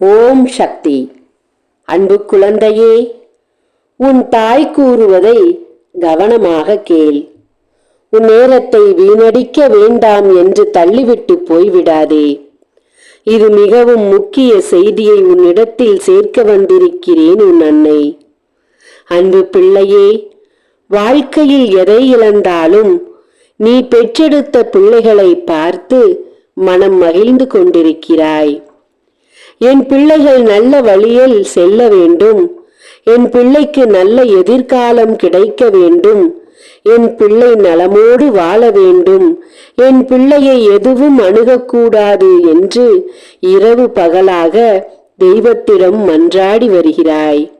ஓம் சக்தி. அன்பு குழந்தையே உன் தாய் கூறுவதை கவனமாக கேள். உன் நேரத்தை வீணடிக்க வேண்டாம் என்று தள்ளிவிட்டு போய்விடாதே. இது மிகவும் முக்கிய செய்தியை உன்னிடத்தில் சேர்க்க வந்திருக்கிறேன் உன் அன்னை. அன்பு பிள்ளையே வாழ்க்கையில் எதை இழந்தாலும் நீ பெற்றெடுத்த பிள்ளைகளை பார்த்து மனம் மகிழ்ந்து கொண்டிருக்கிறாய். என் பிள்ளைகள் நல்ல வழியில் செல்ல வேண்டும். என் பிள்ளைக்கு நல்ல எதிர்காலம் கிடைக்க வேண்டும். என் பிள்ளை நலமோடு வாழ வேண்டும். என் பிள்ளையை எதுவும் அணுகக்கூடாது என்று இரவு பகலாக தெய்வத்திடம் மன்றாடி வருகிறாய்.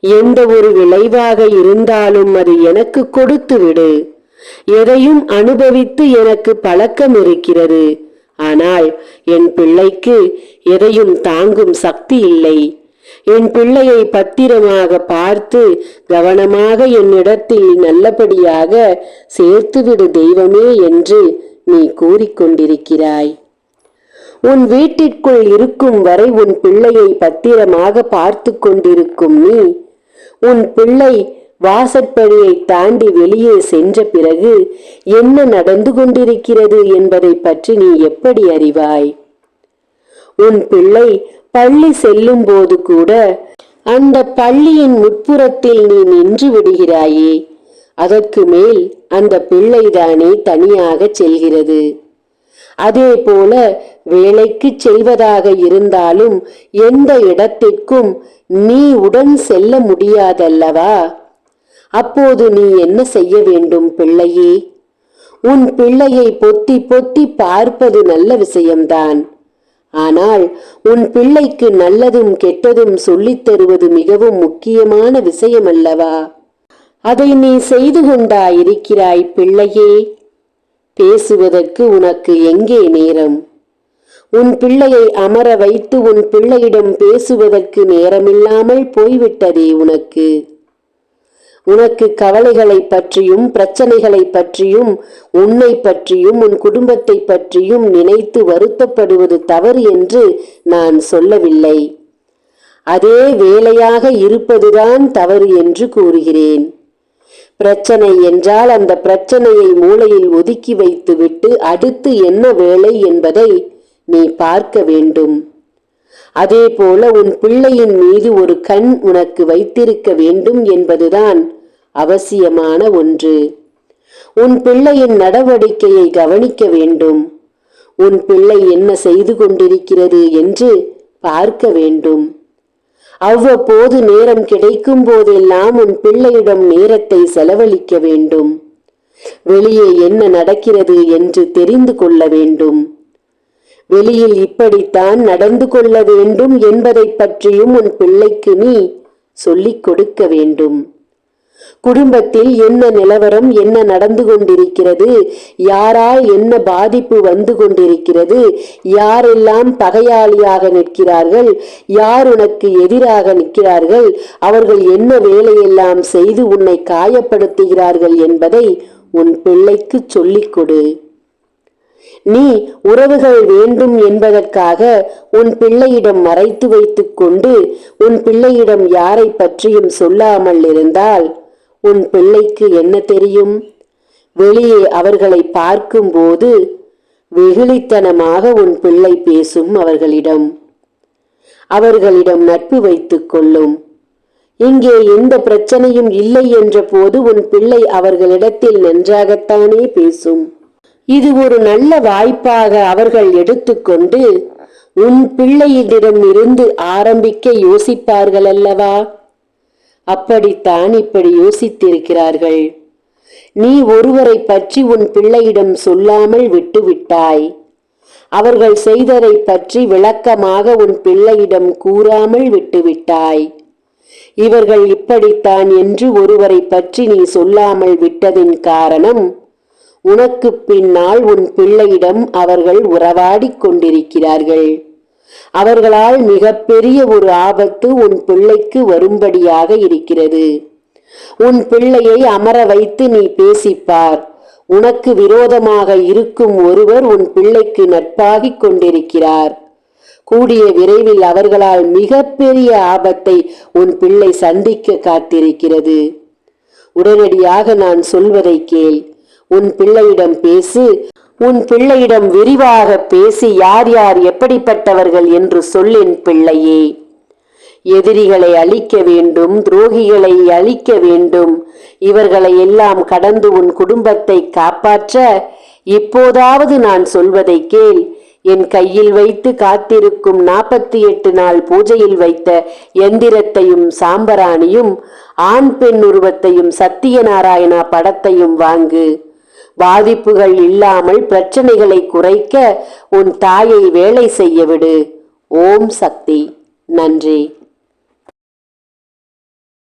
எந்த ஒரு விளைவாக இருந்தாலும் அது எனக்கு கொடுத்து விடு. எதையும் அனுபவித்து எனக்கு பழக்கம் இருக்கிறது. ஆனால் என் பிள்ளைக்கு எதையும் தாங்கும் சக்தி இல்லை. என் பிள்ளையை பத்திரமாக பார்த்து கவனமாக என்னிடத்தில் நல்லபடியாக சேர்த்துவிடு தெய்வமே என்று நீ கூறிக்கொண்டிருக்கிறாய். உன் வீட்டிற்குள் இருக்கும் வரை உன் பிள்ளையை பத்திரமாக பார்த்து கொண்டிருக்கும் நீ உன் பிள்ளை வாசற்படியை தாண்டி வெளியே சென்ற பிறகு என்ன நடந்து கொண்டிருக்கிறது என்பதை பற்றி நீ எப்படி அறிவாய்? உன் பிள்ளை பள்ளி செல்லும் போது கூட அந்த பள்ளியின் உட்புறத்தில் நீ நின்று விடுகிறாயே அதற்கு மேல் அந்த பிள்ளைதானே தனியாக செல்கிறது. அதே போல வேலைக்கு செல்வதாக இருந்தாலும் எந்த இடத்திற்கும் நீ உடன் செல்ல முடியாதல்லவா? அப்போது நீ என்ன செய்ய வேண்டும் பிள்ளையே? உன் பிள்ளையை பொத்தி பொத்தி பார்ப்பது நல்ல விஷயம்தான். ஆனால் உன் பிள்ளைக்கு நல்லதும் கெட்டதும் சொல்லித் தருவது மிகவும் முக்கியமான விஷயம் அல்லவா அதை நீ செய்து கொண்டா இருக்கிறாய் பிள்ளையே. பேசுவதற்கு உனக்கு எங்கே நேரம்? உன் பிள்ளையை அமர வைத்து உன் பிள்ளையிடம் பேசுவதற்கு நேரமில்லாமல் போய்விட்டதே உனக்கு. உனக்கு கவலைகளை பற்றியும் பிரச்சனைகளை பற்றியும் உன்னை பற்றியும் உன் குடும்பத்தை பற்றியும் நினைத்து வருத்தப்படுவது தவறு என்று நான் சொல்லவில்லை. அதே வேலையாக இருப்பதுதான் தவறு என்று கூறுகிறேன். பிரச்சனை என்றால் அந்த பிரச்சனையை மூளையில் ஒதுக்கி வைத்துவிட்டு அடுத்து என்ன வேலை என்பதை நீ பார்க்க வேண்டும். அதே போல உன் பிள்ளையின் மீது ஒரு கண் உனக்கு வைத்திருக்க வேண்டும் என்பதுதான் அவசியமான ஒன்று. உன் பிள்ளையின் நடவடிக்கையை கவனிக்க வேண்டும். உன் பிள்ளை என்ன செய்து கொண்டிருக்கிறது என்று பார்க்க வேண்டும். அவ்வப்போது நேரம் கிடைக்கும் போதெல்லாம் உன் பிள்ளையிடம் நேரத்தை செலவழிக்க வேண்டும். வெளியே என்ன நடக்கிறது என்று தெரிந்து கொள்ள வேண்டும். வெளியில் இப்படித்தான் நடந்து கொள்ள வேண்டும் என்பதைப் பற்றியும் உன் பிள்ளைக்கு நீ சொல்லிக் கொடுக்க வேண்டும். குடும்பத்தில் என்ன நிலவரம் என்ன நடந்து கொண்டிருக்கிறது யாரால் என்ன பாதிப்பு வந்து கொண்டிருக்கிறது யாரெல்லாம் பகையாளியாக நிற்கிறார்கள் யார் உனக்கு எதிராக நிற்கிறார்கள் அவர்கள் என்ன வேலையெல்லாம் செய்து உன்னை காயப்படுத்துகிறார்கள் என்பதை உன் பிள்ளைக்கு சொல்லிக் கொடு. நீ உறவுகள் வேண்டும் என்பதற்காக உன் பிள்ளையிடம் மறைத்து வைத்துக் கொண்டு உன் பிள்ளையிடம் யாரை பற்றியும் சொல்லாமல் இருந்தால் உன் பிள்ளைக்கு என்ன தெரியும்? வெளியே அவர்களை பார்க்கும்போது வெகுளித்தனமாக உன் பிள்ளை பேசும் அவர்களிடம். அவர்களிடம் நட்பு வைத்துக் கொள்ளும். இங்கே எந்த பிரச்சனையும் இல்லை என்ற போது உன் பிள்ளை அவர்களிடத்தில் நன்றாகத்தானே பேசும். இது ஒரு நல்ல வாய்ப்பாக அவர்கள் எடுத்துக்கொண்டு உன் பிள்ளையிடம் இருந்து ஆரம்பிக்க யோசிப்பார்கள் அல்லவா? அப்படித்தான் இப்படி யோசித்திருக்கிறார்கள். நீ ஒருவரை பற்றி உன் பிள்ளையிடம் சொல்லாமல் விட்டுவிட்டாய். அவர்கள் செய்ததை பற்றி விளக்கமாக உன் பிள்ளையிடம் கூறாமல் விட்டுவிட்டாய். இவர்கள் இப்படித்தான் என்று ஒருவரை பற்றி நீ சொல்லாமல் விட்டதின் காரணம் உனக்கு பின்னால் உன் பிள்ளையிடம் அவர்கள் உறவாடிக் கொண்டிருக்கிறார்கள். அவர்களால் மிகப்பெரிய ஒரு ஆபத்து உன் பிள்ளைக்கு வரும்படியாக இருக்கிறது. உன் பிள்ளையை அமர வைத்து நீ பேசிப்பார். உனக்கு விரோதமாக இருக்கும் ஒருவர் உன் பிள்ளைக்கு நட்பாகிக் கொண்டிருக்கிறார். கூடிய விரைவில் அவர்களால் மிகப்பெரிய ஆபத்தை உன் பிள்ளை சந்திக்க காத்திருக்கிறது. உடனடியாக நான் சொல்வதை கேள். உன் பிள்ளையிடம் பேசு உன் பிள்ளையிடம் விரிவாக பேசி யார் யார் எப்படிப்பட்டவர்கள் என்று சொல்லின் பிள்ளையே. எதிரிகளை அழிக்க வேண்டும் துரோகிகளை அழிக்க வேண்டும். இவர்களை எல்லாம் கடந்து உன் குடும்பத்தை காப்பாற்ற இப்போதாவது நான் சொல்வதை கேள். என் கையில் வைத்து காத்திருக்கும் நாற்பத்தி எட்டு நாள் பூஜையில் வைத்த எந்திரத்தையும் சாம்பராணியும் ஆண் பெண் உருவத்தையும் சத்தியநாராயணா படத்தையும் வாங்கு. பாதிப்புகள் இல்லாமல் பிரச்சனைகளை குறைக்க உன் தாயை வேலை செய்ய விடு. ஓம் சக்தி. நன்றி.